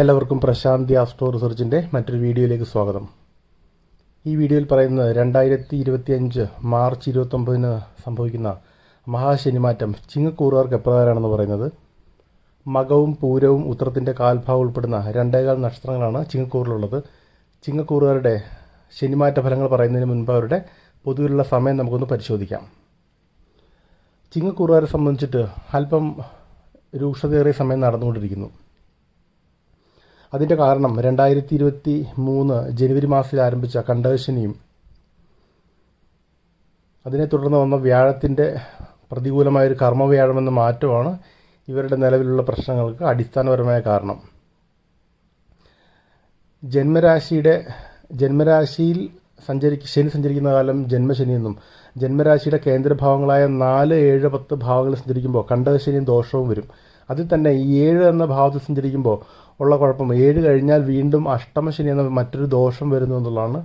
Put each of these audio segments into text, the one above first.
എല്ലാവർക്കും പ്രശാന്തി ആസ്ട്രോ റിസർച്ചിന്റെ മറ്റൊരു വീഡിയോയിലേക്ക് സ്വാഗതം. ഈ വീഡിയോയിൽ പറയുന്നത് രണ്ടായിരത്തി ഇരുപത്തിയഞ്ച് മാർച്ച് ഇരുപത്തൊമ്പതിന് സംഭവിക്കുന്ന മഹാശനിമാറ്റം ചിങ്ങക്കൂറുകാർക്ക് എപ്രകാരമാണെന്ന് പറയുന്നത്? മകവും പൂരവും ഉത്തരത്തിന്റെ കാൽഭാഗം ഉൾപ്പെടുന്ന രണ്ടേകാൽ നക്ഷത്രങ്ങളാണ് ചിങ്ങക്കൂറിലുള്ളത്. ചിങ്ങക്കൂറുകാരുടെ ശനിമാറ്റ ഫലങ്ങൾ പറയുന്നതിന് മുൻപ് അവരുടെ പൊതുവിലുള്ള സമയം നമുക്കൊന്ന് പരിശോധിക്കാം. ചിങ്ങക്കൂറുകാരെ സംബന്ധിച്ചിട്ട് അല്പം രൂക്ഷതയേറിയ സമയം നടന്നുകൊണ്ടിരിക്കുന്നു. അതിന്റെ കാരണം രണ്ടായിരത്തി ഇരുപത്തി മൂന്ന് ജനുവരി മാസത്തിൽ ആരംഭിച്ച കണ്ടകശനിയും അതിനെ തുടർന്ന് വന്ന വ്യാഴത്തിന്റെ പ്രതികൂലമായൊരു കർമ്മവ്യാഴമെന്ന മാറ്റമാണ് ഇവരുടെ നിലവിലുള്ള പ്രശ്നങ്ങൾക്ക് അടിസ്ഥാനപരമായ കാരണം. ജന്മരാശിയുടെ ജന്മരാശിയിൽ സഞ്ചരിക്ക ശനി സഞ്ചരിക്കുന്ന കാലം ജന്മശനി എന്നും ജന്മരാശിയുടെ കേന്ദ്രഭാവങ്ങളായ നാല് ഏഴ് പത്ത് ഭാവങ്ങൾ സഞ്ചരിക്കുമ്പോൾ കണ്ടകശനിയും ദോഷവും വരും. അതിൽ തന്നെ ഈ ഏഴ് എന്ന ഭാവത്തിൽ സഞ്ചരിക്കുമ്പോൾ ഉള്ള കുഴപ്പം. ഏഴ് കഴിഞ്ഞാൽ വീണ്ടും അഷ്ടമശനി എന്ന മറ്റൊരു ദോഷം വരുന്നു എന്നുള്ളതാണ്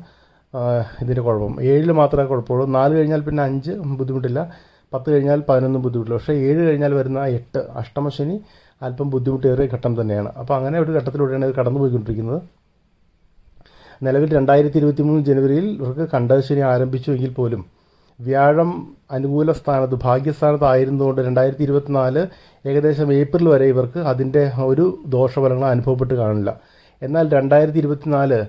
ഇതിന്റെ കുഴപ്പം. ഏഴിൽ മാത്രമേ കുഴപ്പമുള്ളൂ. നാല് കഴിഞ്ഞാൽ പിന്നെ അഞ്ച് ബുദ്ധിമുട്ടില്ല. പത്ത് കഴിഞ്ഞാൽ പതിനൊന്നും ബുദ്ധിമുട്ടില്ല. പക്ഷേ ഏഴ് കഴിഞ്ഞാൽ വരുന്ന എട്ട് അഷ്ടമശനി അല്പം ബുദ്ധിമുട്ടേറിയ ഘട്ടം തന്നെയാണ്. അപ്പോൾ അങ്ങനെ ഒരു ഘട്ടത്തിലൂടെയാണ് ഇത് കടന്നു പോയിക്കൊണ്ടിരിക്കുന്നത് നിലവിൽ രണ്ടായിരത്തി ഇരുപത്തി മൂന്ന് ജനുവരിയിൽ ഇവർക്ക് കണ്ടശനി ആരംഭിച്ചു എങ്കിൽ പോലും വ്യാഴം അനുകൂല സ്ഥാനത്ത് ഭാഗ്യസ്ഥാനത്ത് ആയിരുന്നുകൊണ്ട് രണ്ടായിരത്തി ഇരുപത്തിനാല് ഏകദേശം ഏപ്രിൽ വരെ ഇവർക്ക് അതിന്റെ ഒരു ദോഷഫലങ്ങൾ അനുഭവപ്പെട്ട് കാണില്ല. എന്നാൽ രണ്ടായിരത്തി ഇരുപത്തിനാല്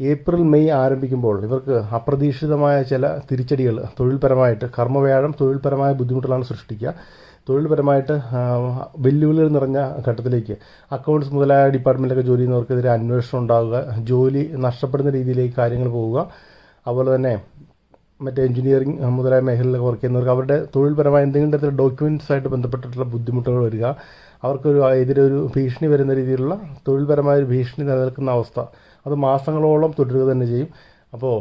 ഏപ്രിൽ മെയ് ആരംഭിക്കുമ്പോൾ ഇവർക്ക് അപ്രതീക്ഷിതമായ ചില തിരിച്ചടികൾ തൊഴിൽപരമായിട്ട് കർമ്മവ്യാഴം തൊഴിൽപരമായ ബുദ്ധിമുട്ടുകളാണ് സൃഷ്ടിക്കുക. തൊഴിൽപരമായിട്ട് വെല്ലുവിളികൾ നിറഞ്ഞ ഘട്ടത്തിലേക്ക് അക്കൗണ്ട്സ് മുതലായ ഡിപ്പാർട്ട്മെന്റിലൊക്കെ ജോലി ചെയ്യുന്നവർക്കെതിരെ അന്വേഷണം ഉണ്ടാവുക ജോലി നഷ്ടപ്പെടുന്ന രീതിയിലേക്ക് കാര്യങ്ങൾ പോവുക. അതുപോലെ തന്നെ മറ്റേ എഞ്ചിനീയറിംഗ് മുതലായ മേഖലയിലൊക്കെ വർക്ക് ചെയ്യുന്നവർക്ക് അവരുടെ തൊഴിൽപരമായ എന്തെങ്കിലും തരത്തിലുള്ള ഡോക്യുമെന്റ്സായിട്ട് ബന്ധപ്പെട്ടിട്ടുള്ള ബുദ്ധിമുട്ടുകൾ വരിക. അവർക്കൊരു എതിരെ ഒരു ഭീഷണി വരുന്ന രീതിയിലുള്ള തൊഴിൽപരമായ ഒരു ഭീഷണി നിലനിൽക്കുന്ന അവസ്ഥ. അത് മാസങ്ങളോളം തുടരുക തന്നെ ചെയ്യും. അപ്പോൾ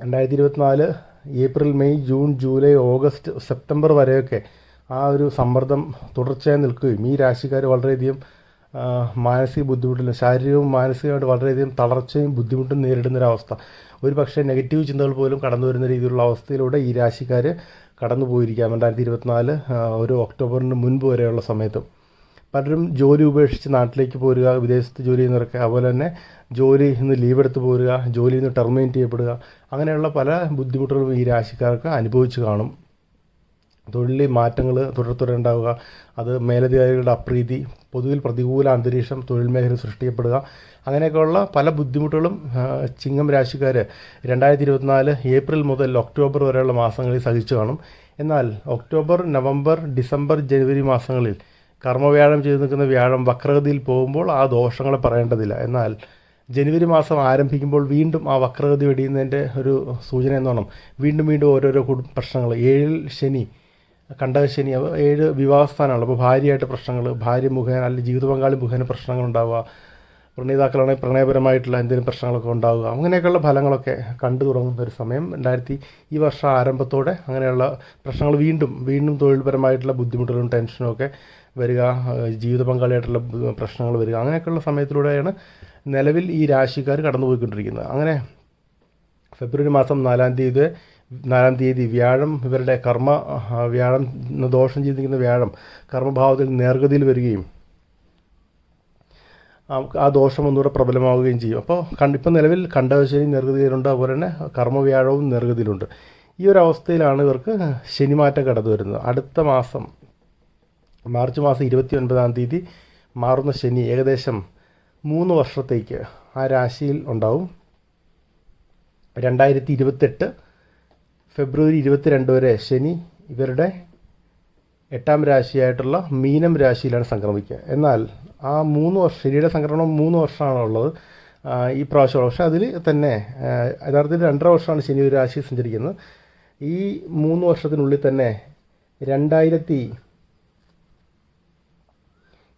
രണ്ടായിരത്തി ഇരുപത്തിനാല് April May June July August September വരെയൊക്കെ ആ ഒരു സമ്മർദ്ദം തുടർച്ചയായി നിൽക്കുകയും ഈ രാശിക്കാർ വളരെയധികം മാനസിക ബുദ്ധിമുട്ടിലും ശാരീരികവും മാനസികമായിട്ട് വളരെയധികം തളർച്ചയും ബുദ്ധിമുട്ടും നേരിടുന്നൊരവസ്ഥ ഒരു പക്ഷേ നെഗറ്റീവ് ചിന്തകൾ പോലും കടന്നു വരുന്ന രീതിയിലുള്ള അവസ്ഥയിലൂടെ ഈ രാശിക്കാർ കടന്നു പോയിരിക്കാം രണ്ടായിരത്തി ഇരുപത്തിനാല് ഒരു ഒക്ടോബറിന് മുൻപ് വരെയുള്ള സമയത്തും. പലരും ജോലി ഉപേക്ഷിച്ച് നാട്ടിലേക്ക് പോരുക വിദേശത്ത് ജോലി ചെയ്യുന്നവരൊക്കെ അതുപോലെ തന്നെ ജോലി നിന്ന് ലീവ് എടുത്ത് പോരുക ജോലിയിൽ നിന്ന് ടെർമിനേറ്റ് ചെയ്യപ്പെടുക അങ്ങനെയുള്ള പല ബുദ്ധിമുട്ടുകളും ഈ രാശിക്കാർക്ക് അനുഭവിച്ചു കാണും. തൊഴിലിൽ മാറ്റങ്ങൾ തുടരെ അത് മേലധികാരികളുടെ അപ്രീതി പൊതുവിൽ പ്രതികൂല അന്തരീക്ഷം തൊഴിൽ മേഖല സൃഷ്ടിക്കപ്പെടുക. അങ്ങനെയൊക്കെയുള്ള പല ബുദ്ധിമുട്ടുകളും ചിങ്ങം രാശിക്കാർ രണ്ടായിരത്തി ഇരുപത്തിനാല് ഏപ്രിൽ മുതൽ ഒക്ടോബർ വരെയുള്ള മാസങ്ങളിൽ സഹിച്ചു കാണും. എന്നാൽ ഒക്ടോബർ നവംബർ ഡിസംബർ ജനുവരി മാസങ്ങളിൽ കർമ്മവ്യാഴം ചെയ്തു നിൽക്കുന്ന വ്യാഴം വക്രഗതിയിൽ പോകുമ്പോൾ ആ ദോഷങ്ങളെ പറയേണ്ടതില്ല. എന്നാൽ ജനുവരി മാസം ആരംഭിക്കുമ്പോൾ വീണ്ടും ആ വക്രഗതി വെടിയുന്നതിന്റെ ഒരു സൂചന എന്നോണം വീണ്ടും വീണ്ടും ഓരോരോ പ്രശ്നങ്ങൾ. ഏഴിൽ ശനി കണ്ടകശനി ഏഴ് വിവാഹസ്ഥാനമാണ് അപ്പോൾ ഭാര്യയായിട്ട് പ്രശ്നങ്ങൾ ഭാര്യ മുഖേന അല്ലെങ്കിൽ ജീവിത പങ്കാളി മുഖേന പ്രശ്നങ്ങൾ ഉണ്ടാവുക. പ്രണയിതാക്കളാണെങ്കിൽ പ്രണയപരമായിട്ടുള്ള എന്തെങ്കിലും പ്രശ്നങ്ങളൊക്കെ ഉണ്ടാവുക. അങ്ങനെയൊക്കെയുള്ള ഫലങ്ങളൊക്കെ കണ്ടു തുടങ്ങുന്ന ഒരു സമയം. രണ്ടായിരത്തി ഈ വർഷം ആരംഭത്തോടെ അങ്ങനെയുള്ള പ്രശ്നങ്ങൾ വീണ്ടും വീണ്ടും തൊഴിൽപരമായിട്ടുള്ള ബുദ്ധിമുട്ടുകളും ടെൻഷനും ഒക്കെ വരിക ജീവിത പങ്കാളിയായിട്ടുള്ള പ്രശ്നങ്ങൾ വരിക. അങ്ങനെയൊക്കെയുള്ള സമയത്തിലൂടെയാണ് നിലവിൽ ഈ രാശിക്കാർ കടന്നുപോയിക്കൊണ്ടിരിക്കുന്നത്. അങ്ങനെ ഫെബ്രുവരി മാസം നാലാം തീയതി നാലാം തീയതി വ്യാഴം ഇവരുടെ കർമ്മ വ്യാഴം ദോഷം ചെയ്തിരിക്കുന്ന വ്യാഴം കർമ്മഭാവത്തിൽ നേർഗതിയിൽ വരികയും ആ ദോഷം ഒന്നുകൂടെ പ്രബലമാവുകയും ചെയ്യും. അപ്പോൾ കണ്ട് ഇപ്പം നിലവിൽ കണ്ടവശനി നേർഗതിയിലുണ്ട് അതുപോലെ തന്നെ കർമ്മവ്യാഴവും നേർഗതിയിലുണ്ട്. ഈ ഒരു അവസ്ഥയിലാണ് ഇവർക്ക് ശനിമാറ്റം കടന്നു വരുന്നത്. അടുത്ത മാസം മാർച്ച് മാസം ഇരുപത്തി ഒൻപതാം തീയതി മാറുന്ന ശനി ഏകദേശം മൂന്ന് വർഷത്തേക്ക് ആ രാശിയിൽ ഉണ്ടാവും. രണ്ടായിരത്തി ഇരുപത്തെട്ട് ഫെബ്രുവരി ഇരുപത്തിരണ്ട് വരെ ശനി ഇവരുടെ എട്ടാം രാശിയായിട്ടുള്ള മീനം രാശിയിലാണ് സംക്രമിക്കുക. എന്നാൽ ആ മൂന്ന് വർഷം ശനിയുടെ സംക്രമണം മൂന്ന് വർഷമാണ് ഉള്ളത്. ഈ പ്രാവശ്യമുള്ള പക്ഷേ അതിൽ തന്നെ യഥാർത്ഥത്തിൽ രണ്ടര വർഷമാണ് ശനി ഒരു രാശി സഞ്ചരിക്കുന്നത്. ഈ മൂന്ന് വർഷത്തിനുള്ളിൽ തന്നെ രണ്ടായിരത്തി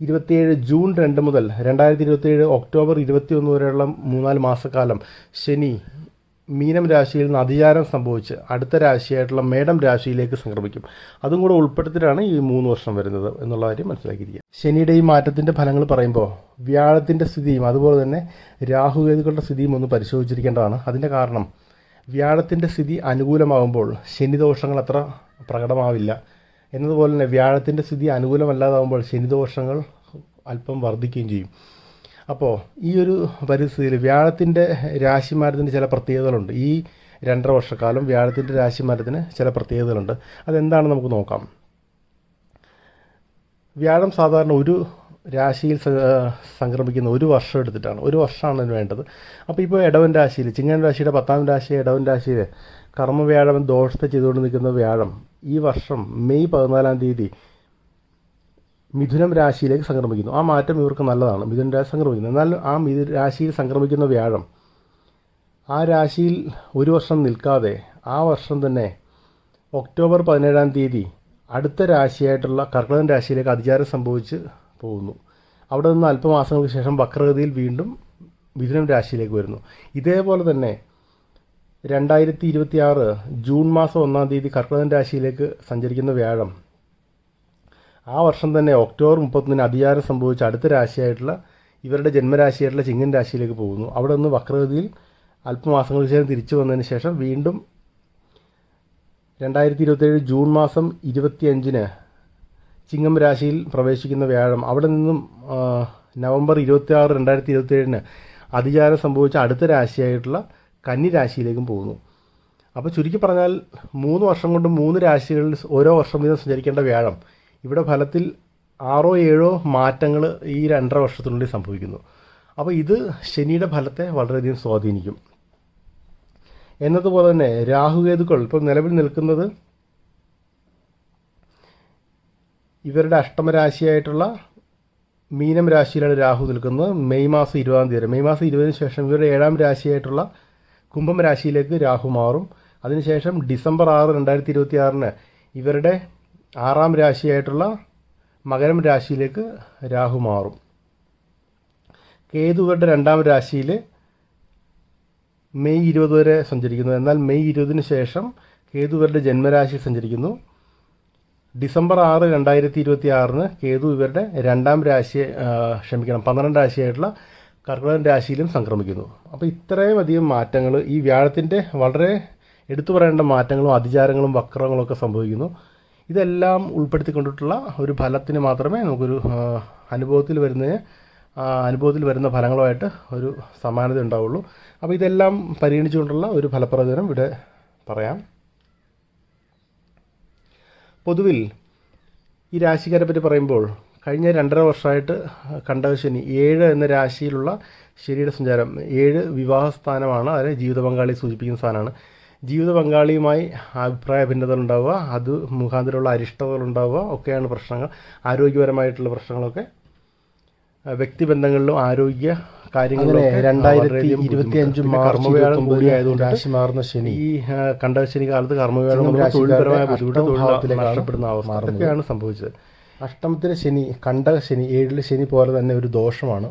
ഇരുപത്തിയേഴ് ജൂൺ രണ്ട് മുതൽ രണ്ടായിരത്തി ഇരുപത്തിയേഴ് ഒക്ടോബർ ഇരുപത്തി ഒന്ന് വരെയുള്ള മൂന്നാൽ മാസക്കാലം ശനി മീനം രാശിയിൽ നിന്ന് അതിചാരം സംഭവിച്ച് അടുത്ത രാശിയായിട്ടുള്ള മേടം രാശിയിലേക്ക് സംക്രമിക്കും. അതും കൂടെ ഉൾപ്പെടുത്തിയിട്ടാണ് ഈ മൂന്ന് വർഷം വരുന്നത് എന്നുള്ള കാര്യം മനസ്സിലാക്കിയിരിക്കുക. ശനിയുടെ ഈ മാറ്റത്തിന്റെ ഫലങ്ങൾ പറയുമ്പോൾ വ്യാഴത്തിന്റെ സ്ഥിതിയും അതുപോലെ തന്നെ രാഹുകേതുക്കളുടെ സ്ഥിതിയും ഒന്ന് പരിശോധിച്ചിരിക്കേണ്ടതാണ്. അതിന്റെ കാരണം വ്യാഴത്തിന്റെ സ്ഥിതി അനുകൂലമാകുമ്പോൾ ശനിദോഷങ്ങൾ അത്ര പ്രകടമാവില്ല. എന്നതുപോലെ തന്നെ വ്യാഴത്തിന്റെ സ്ഥിതി അനുകൂലമല്ലാതാകുമ്പോൾ ശനിദോഷങ്ങൾ അല്പം വർദ്ധിക്കുകയും ചെയ്യും. അപ്പോൾ ഈ ഒരു പരിസ്ഥിതിയിൽ വ്യാഴത്തിന്റെ രാശിമാരത്തിന്റെ ചില പ്രത്യേകതകളുണ്ട്. ഈ രണ്ടര വർഷക്കാലം വ്യാഴത്തിന്റെ രാശിമാരത്തിന് ചില പ്രത്യേകതകളുണ്ട്. അതെന്താണ് നമുക്ക് നോക്കാം. വ്യാഴം സാധാരണ ഒരു രാശിയിൽ സംക്രമിക്കുന്ന ഒരു വർഷം എടുത്തിട്ടാണ്. ഒരു വർഷമാണ് അതിന് വേണ്ടത്. അപ്പോൾ ഇപ്പോൾ ഇടവൻ രാശിയിൽ ചിങ്ങൻ രാശിയുടെ പത്താം രാശി ഇടവൻ രാശിയിൽ കർമ്മവ്യാഴം ദോഷത്തെ ചെയ്തുകൊണ്ട് നിൽക്കുന്ന വ്യാഴം ഈ വർഷം മെയ് പതിനാലാം തീയതി മിഥുനം രാശിയിലേക്ക് സംക്രമിക്കുന്നു. ആ മാറ്റം ഇവർക്ക് നല്ലതാണ്. മിഥുന രാശി സംക്രമിക്കുന്നു. എന്നാൽ ആ മിഥു രാശിയിൽ സംക്രമിക്കുന്ന വ്യാഴം ആ രാശിയിൽ ഒരു വർഷം നിൽക്കാതെ ആ വർഷം തന്നെ ഒക്ടോബർ പതിനേഴാം തീയതി അടുത്ത രാശിയായിട്ടുള്ള കർക്കിടകൻ രാശിയിലേക്ക് അതിചാരം സംഭവിച്ച് പോകുന്നു. അവിടെ നിന്ന് അല്പമാസങ്ങൾക്ക് ശേഷം വക്രഗതിയിൽ വീണ്ടും മിഥുനം രാശിയിലേക്ക് വരുന്നു. ഇതേപോലെ തന്നെ രണ്ടായിരത്തി ഇരുപത്തി ആറ് ജൂൺ മാസം ഒന്നാം തീയതി കർക്കിടകൻ രാശിയിലേക്ക് സഞ്ചരിക്കുന്ന വ്യാഴം ആ വർഷം തന്നെ ഒക്ടോബർ മുപ്പത്തൊന്നിന് അധികാരം സംഭവിച്ച അടുത്ത രാശിയായിട്ടുള്ള ഇവരുടെ ജന്മരാശിയായിട്ടുള്ള ചിങ്ങൻ രാശിയിലേക്ക് പോകുന്നു. അവിടെ നിന്ന് വക്രഗതിയിൽ അല്പമാസങ്ങൾക്ക് ശേഷം തിരിച്ചു വന്നതിന് ശേഷം വീണ്ടും രണ്ടായിരത്തി ഇരുപത്തേഴ് ജൂൺ മാസം ഇരുപത്തിയഞ്ചിന് ചിങ്ങം രാശിയിൽ പ്രവേശിക്കുന്ന വ്യാഴം. അവിടെ നിന്നും നവംബർ ഇരുപത്തി ആറ് രണ്ടായിരത്തി ഇരുപത്തേഴിന് അതിചാരം സംഭവിച്ച അടുത്ത രാശിയായിട്ടുള്ള കന്നി രാശിയിലേക്കും പോകുന്നു. അപ്പോൾ ചുരുക്കി പറഞ്ഞാൽ മൂന്ന് വർഷം കൊണ്ട് മൂന്ന് രാശികളിൽ ഓരോ വർഷം വീതം സഞ്ചരിക്കേണ്ട വ്യാഴം. ഇവിടെ ഫലത്തിൽ ആറോ ഏഴോ മാറ്റങ്ങൾ ഈ രണ്ടര വർഷത്തിനുള്ളിൽ സംഭവിക്കുന്നു. അപ്പോൾ ഇത് ശനിയുടെ ഫലത്തെ വളരെയധികം സ്വാധീനിക്കും. എന്നതുപോലെ തന്നെ രാഹുകേതുക്കൾ ഇപ്പോൾ നിലവിൽ നിൽക്കുന്നത് ഇവരുടെ അഷ്ടമരാശിയായിട്ടുള്ള മീനം രാശിയിലാണ് രാഹു നിൽക്കുന്നത്. മെയ് മാസം ഇരുപതാം തീയതി മെയ് മാസം ഇരുപതിന് ശേഷം ഇവരുടെ ഏഴാം രാശിയായിട്ടുള്ള കുംഭം രാശിയിലേക്ക് രാഹു മാറും. അതിനുശേഷം ഡിസംബർ ആറ് രണ്ടായിരത്തി ഇരുപത്തി ആറിന് ഇവരുടെ ആറാം രാശിയായിട്ടുള്ള മകരം രാശിയിലേക്ക് രാഹു മാറും. കേതുവരുടെ രണ്ടാം രാശിയിൽ മെയ് ഇരുപത് വരെ സഞ്ചരിക്കുന്നു. എന്നാൽ മെയ് ഇരുപതിന് ശേഷം കേതുവരുടെ ജന്മരാശിയിൽ സഞ്ചരിക്കുന്നു. ഡിസംബർ ആറ് രണ്ടായിരത്തി ഇരുപത്തി ആറിന് കേതു ഇവരുടെ രണ്ടാം രാശി ക്ഷമിക്കണം പന്ത്രണ്ട് രാശിയായിട്ടുള്ള കർക്കിടകൻ രാശിയിലും സംക്രമിക്കുന്നു. അപ്പോൾ ഇത്രയും അധികം മാറ്റങ്ങൾ ഈ വ്യാഴത്തിന്റെ വളരെ എടുത്തു പറയേണ്ട മാറ്റങ്ങളും അതിചാരങ്ങളും വക്രങ്ങളും ഒക്കെ സംഭവിക്കുന്നു. ഇതെല്ലാം ഉൾപ്പെടുത്തിക്കൊണ്ടിട്ടുള്ള ഒരു ഫലത്തിന് മാത്രമേ നമുക്കൊരു അനുഭവത്തിൽ വരുന്ന അനുഭവത്തിൽ വരുന്ന ഫലങ്ങളുമായിട്ട് ഒരു സമാനത ഉണ്ടാവുള്ളൂ. അപ്പോൾ ഇതെല്ലാം പരിഗണിച്ചുകൊണ്ടുള്ള ഒരു ഫലപ്രവചനം ഇവിടെ പറയാം. പൊതുവിൽ ഈ രാശിക്കാരെ പറ്റി പറയുമ്പോൾ കഴിഞ്ഞ രണ്ടര വർഷമായിട്ട് കണ്ട ശനി ഏഴ് എന്ന രാശിയിലുള്ള ശനിയുടെ സഞ്ചാരം ഏഴ് വിവാഹ സ്ഥാനമാണ് അതായത് ജീവിത പങ്കാളി സൂചിപ്പിക്കുന്ന സ്ഥാനമാണ് ജീവിത പങ്കാളിയുമായി അഭിപ്രായ ഭിന്നതകൾ ഉണ്ടാവുക അത് മുഖാന്തരമുള്ള അരിഷ്ടതകൾ ഉണ്ടാവുക ഒക്കെയാണ് പ്രശ്നങ്ങൾ. ആരോഗ്യപരമായിട്ടുള്ള പ്രശ്നങ്ങളൊക്കെ വ്യക്തിബന്ധങ്ങളിലും ആരോഗ്യ കാര്യങ്ങളും രണ്ടായിരത്തി ഇരുപത്തി അഞ്ച് കർമ്മവ്യാഴം കൂടിയായതുകൊണ്ട് രാശി മാറുന്ന ശനി. ഈ കാലത്ത് കർമ്മവ്യാഴം തൊഴിൽപരമായ ബുദ്ധിമുട്ട് തൊഴിൽ നഷ്ടപ്പെടുന്ന അവസ്ഥ അതൊക്കെയാണ് സംഭവിച്ചത്. അഷ്ടമത്തിലെ ശനി കണ്ടക ശനി ഏഴിലെ ശനി പോലെ തന്നെ ഒരു ദോഷമാണ്.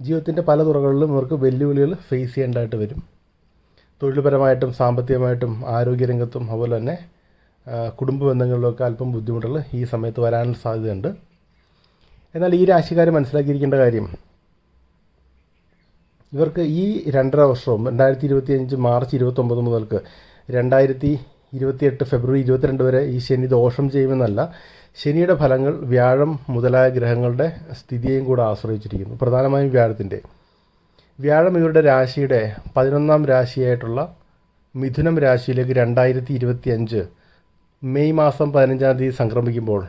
ജീവിതത്തിന്റെ പല തുറകളിലും ഇവർക്ക് വെല്ലുവിളികൾ ഫേസ് ചെയ്യേണ്ടതായിട്ട് വരും. തൊഴിൽപരമായിട്ടും സാമ്പത്തികമായിട്ടും ആരോഗ്യരംഗത്തും അതുപോലെ തന്നെ കുടുംബ ബന്ധങ്ങളിലൊക്കെ അല്പം ബുദ്ധിമുട്ടുകൾ ഈ സമയത്ത് വരാനുള്ള സാധ്യതയുണ്ട്. എന്നാൽ ഈ രാശിക്കാർ മനസ്സിലാക്കിയിരിക്കേണ്ട കാര്യം ഇവർക്ക് ഈ രണ്ടര വർഷവും രണ്ടായിരത്തി ഇരുപത്തി അഞ്ച് മാർച്ച് ഇരുപത്തൊമ്പത് മുതൽക്ക് രണ്ടായിരത്തി ഇരുപത്തിയെട്ട് ഫെബ്രുവരി ഇരുപത്തിരണ്ട് വരെ ഈ ശനി ദോഷം ചെയ്യുമെന്നല്ല ശനിയുടെ ഫലങ്ങൾ വ്യാഴം മുതലായ ഗ്രഹങ്ങളുടെ സ്ഥിതിയെയും കൂടെ ആശ്രയിച്ചിരിക്കുന്നു. പ്രധാനമായും വ്യാഴത്തിന്റെ വ്യാഴം ഇവരുടെ രാശിയുടെ പതിനൊന്നാം രാശിയായിട്ടുള്ള മിഥുനം രാശിയിലേക്ക് രണ്ടായിരത്തി ഇരുപത്തി അഞ്ച് മെയ് മാസം പതിനഞ്ചാം തീയതി സംക്രമിക്കുമ്പോൾ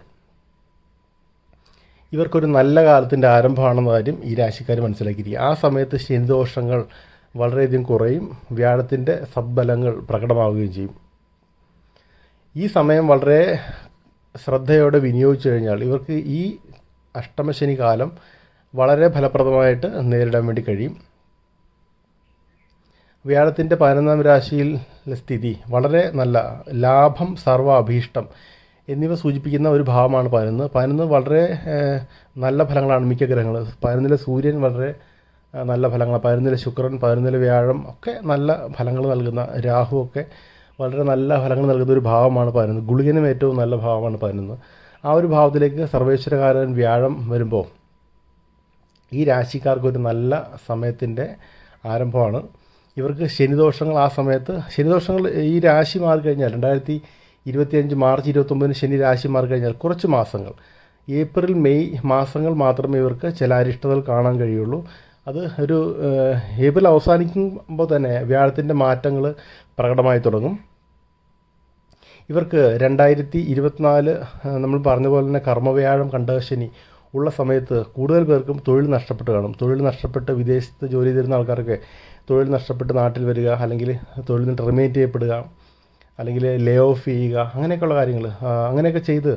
ഇവർക്കൊരു നല്ല കാലത്തിന്റെ ആരംഭമാണെന്ന കാര്യം ഈ രാശിക്കാർ മനസ്സിലാക്കിയിരിക്കുക. ആ സമയത്ത് ശനിദോഷങ്ങൾ വളരെയധികം കുറയും വ്യാഴത്തിന്റെ സബ്ബലങ്ങൾ പ്രകടമാവുകയും ചെയ്യും. ഈ സമയം വളരെ ശ്രദ്ധയോടെ വിനിയോഗിച്ചു കഴിഞ്ഞാൽ ഇവർക്ക് ഈ അഷ്ടമശനി കാലം വളരെ ഫലപ്രദമായിട്ട് നേരിടാൻ വേണ്ടി കഴിയും. വ്യാഴത്തിന്റെ പതിനൊന്നാം രാശിയിൽ സ്ഥിതി വളരെ നല്ല ലാഭം സർവ അഭീഷ്ടം എന്നിവ സൂചിപ്പിക്കുന്ന ഒരു ഭാവമാണ് പതിനൊന്ന്. പതിനൊന്ന് വളരെ നല്ല ഫലങ്ങളാണ് മിക്ക ഗ്രഹങ്ങൾ പതിനൊന്നിലെ സൂര്യൻ വളരെ നല്ല ഫലങ്ങളാണ്. പതിനൊന്നിലെ ശുക്രൻ പതിനൊന്നിലെ വ്യാഴം ഒക്കെ നല്ല ഫലങ്ങൾ നൽകുന്ന രാഹു ഒക്കെ വളരെ നല്ല ഫലങ്ങൾ നൽകുന്ന ഒരു ഭാവമാണ് പതിനൊന്ന്. ഗുളികനും ഏറ്റവും നല്ല ഭാവമാണ് പതിനൊന്ന്. ആ ഒരു ഭാവത്തിലേക്ക് സർവേശ്വരകാരൻ വ്യാഴം വരുമ്പോൾ ഈ രാശിക്കാർക്ക് ഒരു നല്ല സമയത്തിന്റെ ആരംഭമാണ്. ഇവർക്ക് ശനിദോഷങ്ങൾ ആ സമയത്ത് ശനിദോഷങ്ങൾ ഈ രാശി മാറിക്കഴിഞ്ഞാൽ രണ്ടായിരത്തി ഇരുപത്തിയഞ്ച് മാർച്ച് ഇരുപത്തൊമ്പതിന് ശനി രാശി മാറിക്കഴിഞ്ഞാൽ കുറച്ച് മാസങ്ങൾ. ഏപ്രിൽ മെയ് മാസങ്ങൾ മാത്രമേ ഇവർക്ക് ചില അരിഷ്ടതകൾ കാണാൻ കഴിയുള്ളൂ. അത് ഒരു ഏപ്രിൽ അവസാനിക്കുമ്പോൾ തന്നെ വ്യാഴത്തിന്റെ മാറ്റങ്ങൾ പ്രകടമായി തുടങ്ങും. ഇവർക്ക് രണ്ടായിരത്തി ഇരുപത്തിനാല് നമ്മൾ പറഞ്ഞ പോലെ തന്നെ കർമ്മവ്യാഴം കണ്ടകശനി ഉള്ള സമയത്ത് കൂടുതൽ പേർക്കും തൊഴിൽ നഷ്ടപ്പെട്ട് കാണും. തൊഴിൽ നഷ്ടപ്പെട്ട് വിദേശത്ത് ജോലി ചെയ്തിരുന്ന ആൾക്കാർക്ക് തൊഴിൽ നഷ്ടപ്പെട്ട് നാട്ടിൽ വരിക അല്ലെങ്കിൽ തൊഴിൽ നിന്ന് ടെർമിനേറ്റ് ചെയ്യപ്പെടുക അല്ലെങ്കിൽ ലേ ഓഫ് ചെയ്യുക അങ്ങനെയൊക്കെയുള്ള കാര്യങ്ങൾ. അങ്ങനെയൊക്കെ ചെയ്ത്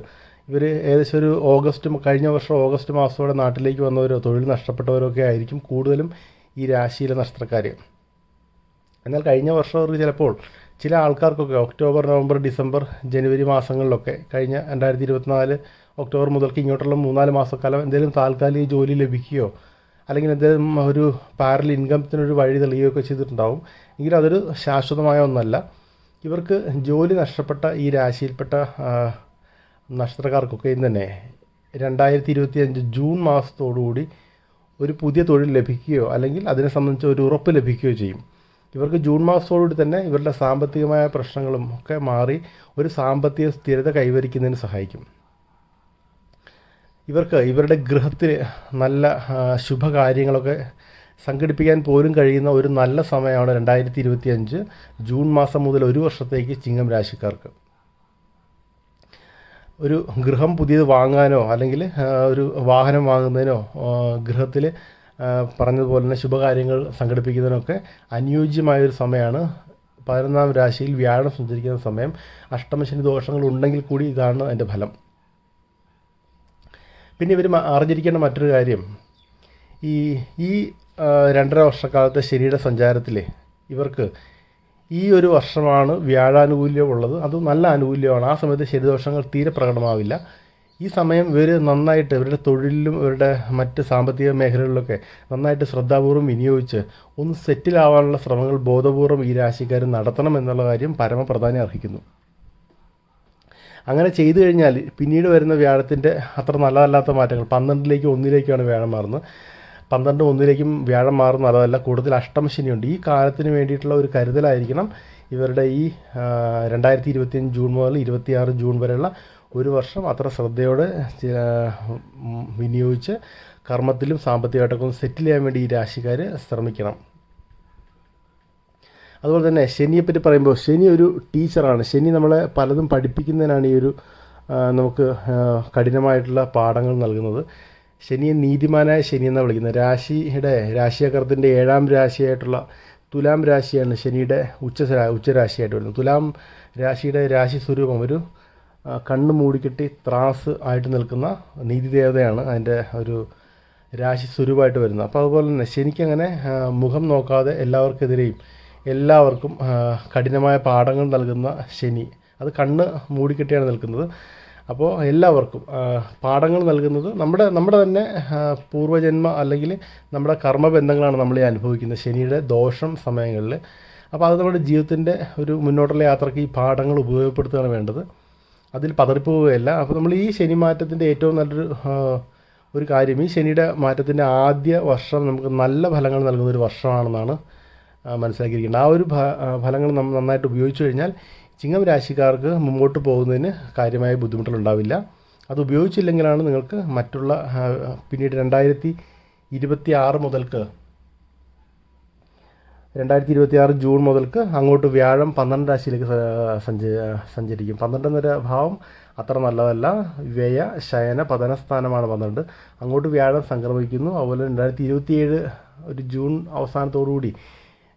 ഇവർ ഏകദേശം ഒരു ഓഗസ്റ്റ് കഴിഞ്ഞ വർഷം ഓഗസ്റ്റ് മാസത്തോടെ നാട്ടിലേക്ക് വന്നവരോ തൊഴിൽ നഷ്ടപ്പെട്ടവരൊക്കെ ആയിരിക്കും കൂടുതലും ഈ രാശിയിലെ നഷ്ടക്കാർ എന്നാൽ കഴിഞ്ഞ വർഷം അവർക്ക് ചിലപ്പോൾ ചില ആൾക്കാർക്കൊക്കെ ഒക്ടോബർ നവംബർ ഡിസംബർ ജനുവരി മാസങ്ങളിലൊക്കെ കഴിഞ്ഞ രണ്ടായിരത്തി ഇരുപത്തിനാല് ഒക്ടോബർ മുതൽക്ക് ഇങ്ങോട്ടുള്ള മൂന്നാൽ മാസക്കാലം എന്തെങ്കിലും താൽക്കാലിക ജോലി ലഭിക്കുകയോ അല്ലെങ്കിൽ എന്തെങ്കിലും ഒരു പാരൽ ഇൻകമത്തിനൊരു വഴി തെളിയുകയൊക്കെ ചെയ്തിട്ടുണ്ടാവും. എങ്കിലും അതൊരു ശാശ്വതമായ ഒന്നല്ല. ഇവർക്ക് ജോലി നഷ്ടപ്പെട്ട ഈ രാശിയിൽപ്പെട്ട നക്ഷത്രക്കാർക്കൊക്കെ നക്ഷത്രക്കാർക്കൊക്കെയും തന്നെ രണ്ടായിരത്തി ഇരുപത്തി അഞ്ച് ജൂൺ മാസത്തോടുകൂടി ഒരു പുതിയ തൊഴിൽ ലഭിക്കുകയോ അല്ലെങ്കിൽ അതിനെ സംബന്ധിച്ച് ഒരു ഉറപ്പ് ലഭിക്കുകയോ ചെയ്യും. ഇവർക്ക് ജൂൺ മാസത്തോടുകൂടി തന്നെ ഇവരുടെ സാമ്പത്തികമായ പ്രശ്നങ്ങളും ഒക്കെ മാറി ഒരു സാമ്പത്തിക സ്ഥിരത കൈവരിക്കുന്നതിന് സഹായിക്കും. ഇവർക്ക് ഇവരുടെ ഗൃഹത്തിന് നല്ല ശുഭകാര്യങ്ങളൊക്കെ സംഘടിപ്പിക്കാൻ പോലും കഴിയുന്ന ഒരു നല്ല സമയമാണ് രണ്ടായിരത്തി ഇരുപത്തി അഞ്ച് ജൂൺ മാസം മുതൽ ഒരു വർഷത്തേക്ക് ചിങ്ങം രാശിക്കാർക്ക്. ഒരു ഗൃഹം പുതിയത് വാങ്ങാനോ അല്ലെങ്കിൽ ഒരു വാഹനം വാങ്ങുന്നതിനോ ഗൃഹത്തിൽ പറഞ്ഞതുപോലെ തന്നെ ശുഭകാര്യങ്ങൾ സംഘടിപ്പിക്കുന്നതിനൊക്കെ അനുയോജ്യമായ ഒരു സമയമാണ്. പതിനൊന്നാം രാശിയിൽ വ്യാഴം സഞ്ചരിക്കുന്ന സമയം. അഷ്ടമശനി ദോഷങ്ങൾ ഉണ്ടെങ്കിൽ കൂടി ഇതാണ് അതിന്റെ ഫലം. പിന്നെ ഇവർ അറിഞ്ഞിരിക്കേണ്ട മറ്റൊരു കാര്യം. ഈ ഈ രണ്ടര വർഷക്കാലത്തെ ശരീര സഞ്ചാരത്തിൽ ഇവർക്ക് ഈ ഒരു വർഷമാണ് വ്യാഴാനുകൂല്യം ഉള്ളത് അത് നല്ല ആനുകൂല്യമാണ്. ആ സമയത്ത് ശരിദോഷങ്ങൾ തീരെ പ്രകടമാവില്ല. ഈ സമയം ഇവർ നന്നായിട്ട് ഇവരുടെ തൊഴിലിലും ഇവരുടെ മറ്റ് സാമ്പത്തിക മേഖലകളിലൊക്കെ നന്നായിട്ട് ശ്രദ്ധാപൂർവം വിനിയോഗിച്ച് ഒന്ന് സെറ്റിലാവാനുള്ള ശ്രമങ്ങൾ ബോധപൂർവം ഈ രാശിക്കാർ നടത്തണം എന്നുള്ള കാര്യം പരമപ്രധാനം അർഹിക്കുന്നു. അങ്ങനെ ചെയ്തു കഴിഞ്ഞാൽ പിന്നീട് വരുന്ന വ്യാഴത്തിന്റെ അത്ര നല്ലതല്ലാത്ത മാറ്റങ്ങൾ. പന്ത്രണ്ടിലേക്ക് ഒന്നിലേക്കാണ് വ്യാഴം മാറുന്നത്. പന്ത്രണ്ട് ഒന്നിലേക്കും വ്യാഴം മാറുന്ന അതല്ല കൂടുതൽ അഷ്ടമശനിയുണ്ട് ഈ കാലത്തിന് വേണ്ടിയിട്ടുള്ള ഒരു കരുതലായിരിക്കണം ഇവരുടെ ഈ രണ്ടായിരത്തി ഇരുപത്തിയഞ്ച് ജൂൺ മുതൽ ഇരുപത്തിയാറ് ജൂൺ വരെയുള്ള ഒരു വർഷം അത്ര ശ്രദ്ധയോടെ വിനിയോഗിച്ച് കർമ്മത്തിലും സാമ്പത്തികമായിട്ടൊക്കെ ഒന്ന് സെറ്റിൽ ചെയ്യാൻ വേണ്ടി ഈ രാശിക്കാർ ശ്രമിക്കണം. അതുപോലെ തന്നെ ശനിയെപ്പറ്റി പറയുമ്പോൾ ശനി ഒരു ടീച്ചറാണ്. ശനി നമ്മളെ പലതും പഠിപ്പിക്കുന്നതിനാണ് ഈ ഒരു നമുക്ക് കഠിനമായിട്ടുള്ള പാഠങ്ങൾ നൽകുന്നത്. ശനിയെ നീതിമാനായ ശനി എന്നാണ് വിളിക്കുന്നത്. രാശിയുടെ രാശിചക്രത്തിന്റെ ഏഴാം രാശിയായിട്ടുള്ള തുലാം രാശിയാണ് ശനിയുടെ ഉച്ച ഉച്ചരാശിയായിട്ട് വരുന്നത്. തുലാം രാശിയുടെ രാശി സ്വരൂപം ഒരു കണ്ണ് മൂടിക്കെട്ടി ത്രാസ് ആയിട്ട് നിൽക്കുന്ന നീതി ദേവതയാണ് അതിന്റെ ഒരു രാശി സ്വരൂപമായിട്ട് വരുന്നത്. അപ്പോൾ അതുപോലെ തന്നെ ശനിക്കങ്ങനെ മുഖം നോക്കാതെ എല്ലാവർക്കെതിരെയും എല്ലാവർക്കും കഠിനമായ പാഠങ്ങൾ നൽകുന്ന ശനി. അത് കണ്ണ് മൂടിക്കെട്ടിയാണ് നിൽക്കുന്നത്. അപ്പോൾ എല്ലാവർക്കും പാഠങ്ങൾ നൽകുന്നത് നമ്മുടെ നമ്മുടെ തന്നെ പൂർവജന്മ അല്ലെങ്കിൽ നമ്മുടെ കർമ്മബന്ധങ്ങളാണ് നമ്മൾ ഈ അനുഭവിക്കുന്നത് ശനിയുടെ ദോഷം സമയങ്ങളിൽ. അപ്പോൾ അത് നമ്മുടെ ജീവിതത്തിന്റെ ഒരു മുന്നോട്ടുള്ള യാത്രയ്ക്ക് ഈ പാഠങ്ങൾ ഉപയോഗപ്പെടുത്തുകയാണ് വേണ്ടത്. അതിൽ പതറിപ്പോവുകയല്ല. അപ്പോൾ നമ്മൾ ഈ ശനി മാറ്റത്തിന്റെ ഏറ്റവും നല്ലൊരു ഒരു കാര്യം ഈ ശനിയുടെ മാറ്റത്തിന്റെ ആദ്യ വർഷം നമുക്ക് നല്ല ഫലങ്ങൾ നൽകുന്ന ഒരു വർഷമാണെന്നാണ് ആ, മനസ്സിലാക്കിയിരിക്കേണ്ടത് ആ ഒരു ഫലങ്ങൾ നമ്മൾ നന്നായിട്ട് ഉപയോഗിച്ചു കഴിഞ്ഞാൽ ചിങ്ങം രാശിക്കാർക്ക് മുമ്പോട്ട് പോകുന്നതിന് കാര്യമായ ബുദ്ധിമുട്ടുകളുണ്ടാവില്ല. അത് ഉപയോഗിച്ചില്ലെങ്കിലാണ് നിങ്ങൾക്ക് മറ്റുള്ള പിന്നീട് രണ്ടായിരത്തി ഇരുപത്തി ആറ് മുതൽക്ക് രണ്ടായിരത്തി ഇരുപത്തി ആറ് ജൂൺ മുതൽക്ക് അങ്ങോട്ട് വ്യാഴം പന്ത്രണ്ട് രാശിയിലേക്ക് സഞ്ച സഞ്ചരിക്കും. പന്ത്രണ്ട് എന്നൊരു ഭാവം അത്ര നല്ലതല്ല. വ്യയ ശയന പതനസ്ഥാനമാണ് പന്ത്രണ്ട്. അങ്ങോട്ട് വ്യാഴം സംക്രമിക്കുന്നു. അതുപോലെ രണ്ടായിരത്തി ഇരുപത്തിയേഴ് ഒരു ജൂൺ അവസാനത്തോടുകൂടി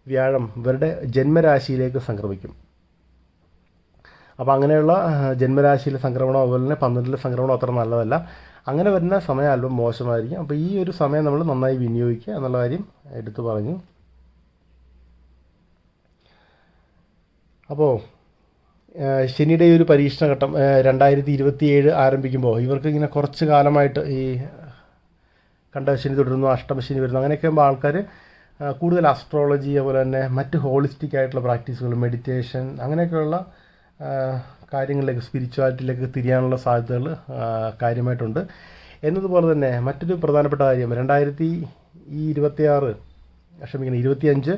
വ്യാഴം ഇവരുടെ ജന്മരാശിയിലേക്ക് സംക്രമിക്കും. അപ്പോൾ അങ്ങനെയുള്ള ജന്മരാശിയിലെ സംക്രമണം അതുപോലെ തന്നെ പന്ത്രണ്ടിലെ സംക്രമണം അത്ര നല്ലതല്ല. അങ്ങനെ വരുന്ന സമയം അല്പം മോശമായിരിക്കും. അപ്പോൾ ഈ ഒരു സമയം നമ്മൾ നന്നായി വിനിയോഗിക്കുക എന്നുള്ള കാര്യം എടുത്തു പറഞ്ഞു. അപ്പോൾ ശനിയുടെ ഒരു പരീക്ഷണഘട്ടം രണ്ടായിരത്തി ഇരുപത്തി ഏഴ് ആരംഭിക്കുമ്പോൾ ഇവർക്ക് ഇങ്ങനെ കുറച്ച് കാലമായിട്ട് ഈ കണ്ടശനി തുടരുന്നു അഷ്ടമശനി വരുന്നു അങ്ങനെയൊക്കെ ആകുമ്പോൾ ആൾക്കാർ കൂടുതൽ അസ്ട്രോളജി അതുപോലെ തന്നെ മറ്റ് ഹോളിസ്റ്റിക് ആയിട്ടുള്ള പ്രാക്ടീസുകൾ മെഡിറ്റേഷൻ അങ്ങനെയൊക്കെയുള്ള കാര്യങ്ങളിലേക്ക് സ്പിരിച്വാലിറ്റിയിലേക്ക് തിരിയാനുള്ള സാധ്യതകൾ കാര്യമായിട്ടുണ്ട്. എന്നതുപോലെ തന്നെ മറ്റൊരു പ്രധാനപ്പെട്ട കാര്യം രണ്ടായിരത്തി ഈ ഇരുപത്തിയാറ് ക്ഷമിക്കണം ഇരുപത്തിയഞ്ച്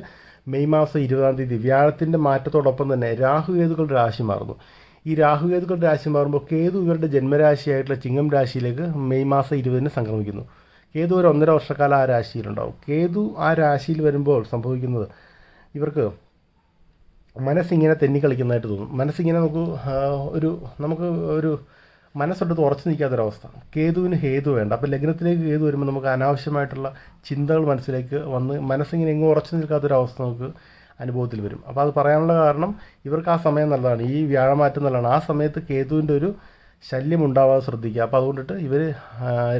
മെയ് മാസം ഇരുപതാം തീയതി വ്യാഴത്തിന്റെ മാറ്റത്തോടൊപ്പം തന്നെ രാഹുകേതുക്കളുടെ രാശി മാറുന്നു. ഈ രാഹുകേതുക്കളുടെ രാശി മാറുമ്പോൾ കേതു ഇവരുടെ ജന്മരാശിയായിട്ടുള്ള ചിങ്ങം രാശിയിലേക്ക് മെയ് മാസം ഇരുപതിന് സംക്രമിക്കുന്നു. കേതു ഒരു ഒന്നര വർഷക്കാലം ആ രാശിയിലുണ്ടാവും. കേതു ആ രാശിയിൽ വരുമ്പോൾ സംഭവിക്കുന്നത് ഇവർക്ക് മനസ്സിങ്ങനെ തെന്നിക്കളിക്കുന്നതായിട്ട് തോന്നും. മനസ്സിങ്ങനെ നമുക്ക് ഒരു നമുക്ക് ഒരു മനസ്സൊട്ട് ഉറച്ചു നിൽക്കാത്തൊരവസ്ഥ. കേതുവിന് ഹേതു വേണ്ട. അപ്പോൾ ലഗ്നത്തിലേക്ക് കേതു വരുമ്പോൾ നമുക്ക് അനാവശ്യമായിട്ടുള്ള ചിന്തകൾ മനസ്സിലേക്ക് വന്ന് മനസ്സിങ്ങനെ എങ്ങും ഉറച്ചു നിൽക്കാത്തൊരവസ്ഥ നമുക്ക് അനുഭവത്തിൽ വരും. അപ്പോൾ അത് പറയാനുള്ള കാരണം ഇവർക്ക് ആ സമയം നല്ലതാണ്. ഈ വ്യാഴമാറ്റം നല്ലതാണ്. ആ സമയത്ത് കേതുവിന്റെ ഒരു ശല്യം ഉണ്ടാവാതെ ശ്രദ്ധിക്കുക. അപ്പോൾ അതുകൊണ്ടിട്ട് ഇവർ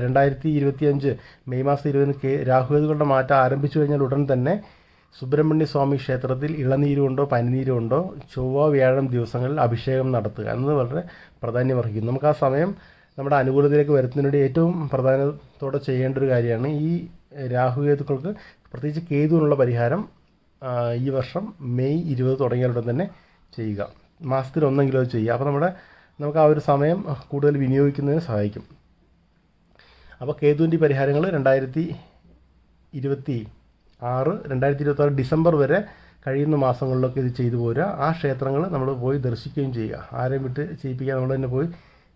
രണ്ടായിരത്തി ഇരുപത്തി അഞ്ച് മെയ് മാസം ഇരുപതിന് കെ രാഹുഗതികളുടെ മാറ്റം ആരംഭിച്ചു കഴിഞ്ഞാൽ ഉടൻ തന്നെ സുബ്രഹ്മണ്യ സ്വാമി ക്ഷേത്രത്തിൽ ഇളനീര് കൊണ്ടോ പനിനീര് കൊണ്ടോ ചൊവ്വ വ്യാഴം ദിവസങ്ങളിൽ അഭിഷേകം നടത്തുക. എന്നത് വളരെ പ്രാധാന്യമർഹിക്കുന്നു. നമുക്ക് ആ സമയം നമ്മുടെ അനുകൂലത്തിലേക്ക് വരുത്തുന്നതിനുവേണ്ടി ഏറ്റവും പ്രധാനത്തോടെ ചെയ്യേണ്ട ഒരു കാര്യമാണ് ഈ രാഹുകേതുക്കൾക്ക് പ്രത്യേകിച്ച് കേതുവിനുള്ള പരിഹാരം ഈ വർഷം മെയ് ഇരുപത് തുടങ്ങിയ ഉടൻ തന്നെ ചെയ്യുക. മാസത്തിൽ ഒന്നെങ്കിലും അത് ചെയ്യുക. അപ്പോൾ നമ്മുടെ നമുക്ക് ആ ഒരു സമയം കൂടുതൽ വിനിയോഗിക്കുന്നതിന് സഹായിക്കും. അപ്പോൾ കേതുവിന്റെ പരിഹാരങ്ങൾ രണ്ടായിരത്തി ഇരുപത്തി ആറ് രണ്ടായിരത്തി ഇരുപത്തി ഡിസംബർ വരെ കഴിയുന്ന മാസങ്ങളിലൊക്കെ ഇത് ചെയ്തു പോരുക. ആ ക്ഷേത്രങ്ങൾ നമ്മൾ പോയി ദർശിക്കുകയും ചെയ്യുക. ആരെയും വിട്ട് ചെയ്യിപ്പിക്കാൻ നമ്മൾ തന്നെ പോയി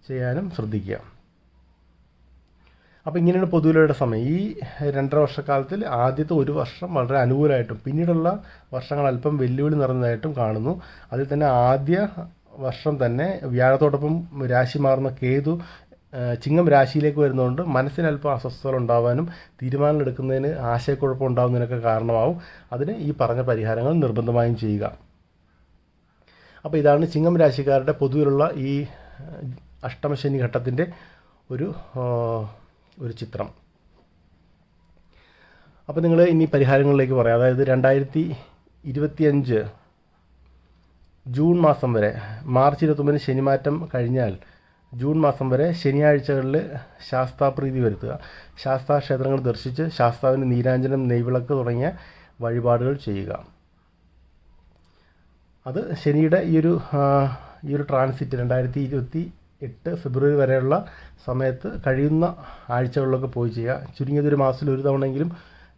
ചെയ്യാനും ശ്രദ്ധിക്കുക. അപ്പോൾ ഇങ്ങനെയാണ് പൊതുവിലയുടെ സമയം. ഈ രണ്ടര വർഷക്കാലത്തിൽ ആദ്യത്തെ ഒരു വർഷം വളരെ അനുകൂലമായിട്ടും പിന്നീടുള്ള വർഷങ്ങൾ അല്പം വെല്ലുവിളി നിറഞ്ഞതായിട്ടും കാണുന്നു. അതിൽ തന്നെ ആദ്യ വർഷം തന്നെ വ്യാഴത്തോടൊപ്പം രാശി മാറുന്ന കേതു ചിങ്ങം രാശിയിലേക്ക് വരുന്നതുകൊണ്ട് മനസ്സിന് അല്പം അസ്വസ്ഥത ഉണ്ടാവാനും തീരുമാനങ്ങൾ എടുക്കുന്നതിന് ആശയക്കുഴപ്പം ഉണ്ടാകുന്നതിനൊക്കെ കാരണമാവും. അതിന് ഈ പറഞ്ഞ പരിഹാരങ്ങൾ നിർബന്ധമായും ചെയ്യുക. അപ്പോൾ ഇതാണ് ചിങ്ങം രാശിക്കാരുടെ പൊതുവിലുള്ള ഈ അഷ്ടമശനി ഘട്ടത്തിന്റെ ഒരു ഒരു ചിത്രം. അപ്പോൾ നിങ്ങൾ ഇനി പരിഹാരങ്ങളിലേക്ക് പറയാം. അതായത് രണ്ടായിരത്തി ഇരുപത്തിയഞ്ച് ജൂൺ മാസം വരെ മാർച്ച് ഇരുപത്തൊമ്പതിന് ശനിമാറ്റം കഴിഞ്ഞാൽ ജൂൺ മാസം വരെ ശനിയാഴ്ചകളിൽ ശാസ്താപ്രീതി വരുത്തുക. ശാസ്താ ക്ഷേത്രങ്ങൾ ദർശിച്ച് ശാസ്താവിന് നീരാഞ്ജനം നെയ്വിളക്ക് തുടങ്ങിയ വഴിപാടുകൾ ചെയ്യുക. അത് ശനിയുടെ ഈ ഒരു ഈ ഒരു ട്രാൻസിറ്റ് രണ്ടായിരത്തി ഇരുപത്തി എട്ട് ഫെബ്രുവരി വരെയുള്ള സമയത്ത് കഴിയുന്ന ആഴ്ചകളിലൊക്കെ പോയി ചെയ്യുക. ചുരുങ്ങിയത് ഒരു മാസത്തിൽ ഒരു തവണയെങ്കിലും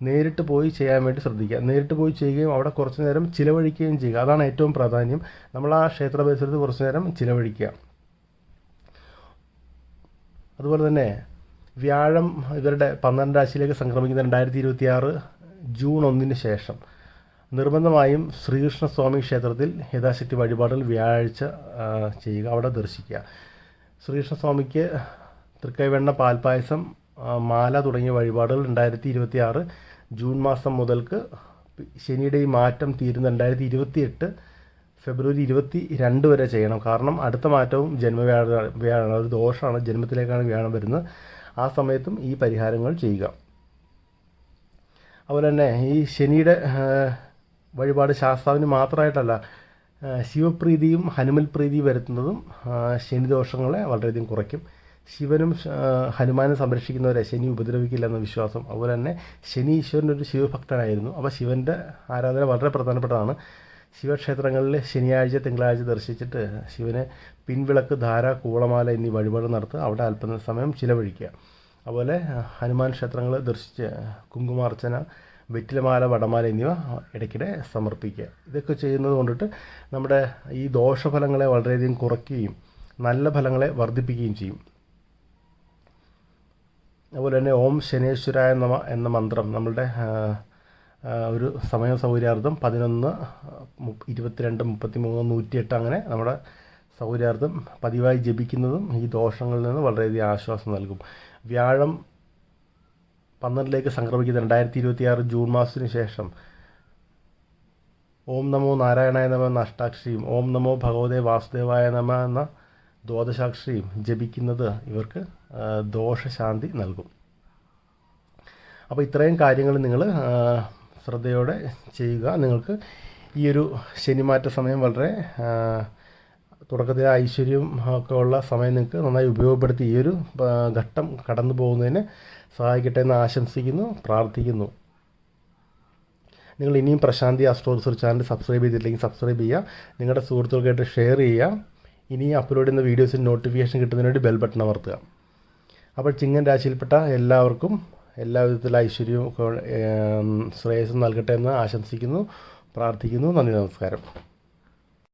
നേരിട്ട് പോയി ചെയ്യാൻ വേണ്ടി ശ്രദ്ധിക്കുക. നേരിട്ട് പോയി ചെയ്യുകയും അവിടെ കുറച്ച് നേരം ചിലവഴിക്കുകയും ചെയ്യുക. അതാണ് ഏറ്റവും പ്രാധാന്യം. നമ്മൾ ആ ക്ഷേത്ര പരിസരത്ത് കുറച്ച് നേരം ചിലവഴിക്കുക. അതുപോലെ തന്നെ വ്യാഴം ഇവരുടെ പന്ത്രണ്ട് രാശിയിലേക്ക് സംക്രമിക്കുന്ന രണ്ടായിരത്തി ഇരുപത്തി ആറ് ജൂൺ ഒന്നിന് ശേഷം നിർബന്ധമായും ശ്രീകൃഷ്ണസ്വാമി ക്ഷേത്രത്തിൽ യഥാശക്തി വഴിപാടുകൾ വ്യാഴാഴ്ച ചെയ്യുക. അവിടെ ദർശിക്കുക. ശ്രീകൃഷ്ണസ്വാമിക്ക് തൃക്കൈവെണ്ണ പാൽപ്പായസം മാല തുടങ്ങിയ വഴിപാടുകൾ രണ്ടായിരത്തി ഇരുപത്തി ആറ് ജൂൺ മാസം മുതൽക്ക് ശനിയുടെ ഈ മാറ്റം തീരുന്ന രണ്ടായിരത്തി ഇരുപത്തി എട്ട് ഫെബ്രുവരി ഇരുപത്തി രണ്ട് വരെ ചെയ്യണം. കാരണം അടുത്ത മാറ്റവും ജന്മവ്യാഴ വ്യാഴാണ് ഒരു ദോഷമാണ് ജന്മത്തിലേക്കാണ് വ്യാഴം വരുന്നത്. ആ സമയത്തും ഈ പരിഹാരങ്ങൾ ചെയ്യുക. അതുപോലെ തന്നെ ഈ ശനിയുടെ വഴിപാട് ശാസ്താവിന് മാത്രമായിട്ടല്ല ശിവപ്രീതിയും ഹനുമൽ പ്രീതിയും വരുത്തുന്നതും ശനിദോഷങ്ങളെ വളരെയധികം കുറയ്ക്കും. ശിവനും ഹനുമാനെ സംരക്ഷിക്കുന്നവരെ ശനി ഉപദ്രവിക്കില്ല എന്ന വിശ്വാസം. അതുപോലെ തന്നെ ശനി ഈശ്വരന്റെ ഒരു ശിവഭക്തനായിരുന്നു. അപ്പോൾ ശിവന്റെ ആരാധന വളരെ പ്രധാനപ്പെട്ടതാണ്. ശിവക്ഷേത്രങ്ങളിൽ ശനിയാഴ്ച തിങ്കളാഴ്ച ദർശിച്ചിട്ട് ശിവനെ പിൻവിളക്ക് ധാര കൂളമാല എന്നീ വഴിപാട് നടത്തുക. അവിടെ അല്പ സമയം ചിലവഴിക്കുക. അതുപോലെ ഹനുമാൻ ക്ഷേത്രങ്ങൾ ദർശിച്ച് കുങ്കുമാർച്ചന വെറ്റിലമാല വടമാല എന്നിവ ഇടയ്ക്കിടെ സമർപ്പിക്കുക. ഇതൊക്കെ ചെയ്യുന്നത് കൊണ്ടിട്ട് നമ്മുടെ ഈ ദോഷഫലങ്ങളെ വളരെയധികം കുറയ്ക്കുകയും നല്ല ഫലങ്ങളെ വർദ്ധിപ്പിക്കുകയും ചെയ്യും. അതുപോലെ തന്നെ ഓം ശനേശ്വരായ നമ എന്ന മന്ത്രം നമ്മളുടെ ഒരു സമയ സൗകര്യാർത്ഥം പതിനൊന്ന് ഇരുപത്തിരണ്ട് മുപ്പത്തി മൂന്ന് നൂറ്റിയെട്ട് അങ്ങനെ നമ്മുടെ സൗകര്യാർത്ഥം പതിവായി ജപിക്കുന്നതും ഈ ദോഷങ്ങളിൽ നിന്ന് വളരെയധികം ആശ്വാസം നൽകും. വ്യാഴം പന്ത്രണ്ടിലേക്ക് സംക്രമിക്കുന്ന രണ്ടായിരത്തി ഇരുപത്തിയാറ് ജൂൺ മാസത്തിന് ശേഷം ഓം നമോ നാരായണായ നമ എന്ന അഷ്ടാക്ഷരിയും ഓം നമോ ഭഗവതേ വാസുദേവായ നമ എന്ന ദ്വാദശാക്ഷരിയും ജപിക്കുന്നത് ഇവർക്ക് ദോഷശാന്തി നൽകും. അപ്പോൾ ഇത്രയും കാര്യങ്ങൾ നിങ്ങൾ ശ്രദ്ധയോടെ ചെയ്യുക. നിങ്ങൾക്ക് ഈ ഒരു ശനിമാറ്റ സമയം വളരെ തുടക്കത്തിൽ ഐശ്വര്യം ഒക്കെ ഉള്ള സമയം നിങ്ങൾക്ക് നന്നായി ഉപയോഗപ്പെടുത്തി ഈ ഒരു ഘട്ടം കടന്നു പോകുന്നതിന് സഹായിക്കട്ടെ എന്ന് ആശംസിക്കുന്നു പ്രാർത്ഥിക്കുന്നു. നിങ്ങൾ ഇനിയും Prashanti astro research channel subscribe ചെയ്തിട്ടില്ലെങ്കിൽ സബ്സ്ക്രൈബ് ചെയ്യുക. നിങ്ങളുടെ സുഹൃത്തുക്കൾക്കായിട്ട് ഷെയർ ചെയ്യുക. ഇനി അപ്ലോഡ് ചെയ്യുന്ന വീഡിയോസിന് നോട്ടിഫിക്കേഷൻ കിട്ടുന്നതിന് വേണ്ടി ബെൽ ബട്ടൺ അമർത്തുക. അപ്പോൾ ചിങ്ങൻ രാശിയിൽപ്പെട്ട എല്ലാവർക്കും എല്ലാ വിധത്തിലുള്ള ഐശ്വര്യവും ശ്രേയസും ശ്രേയസ്സും നൽകട്ടെ എന്ന് ആശംസിക്കുന്നു പ്രാർത്ഥിക്കുന്നു. നന്ദി നമസ്കാരം.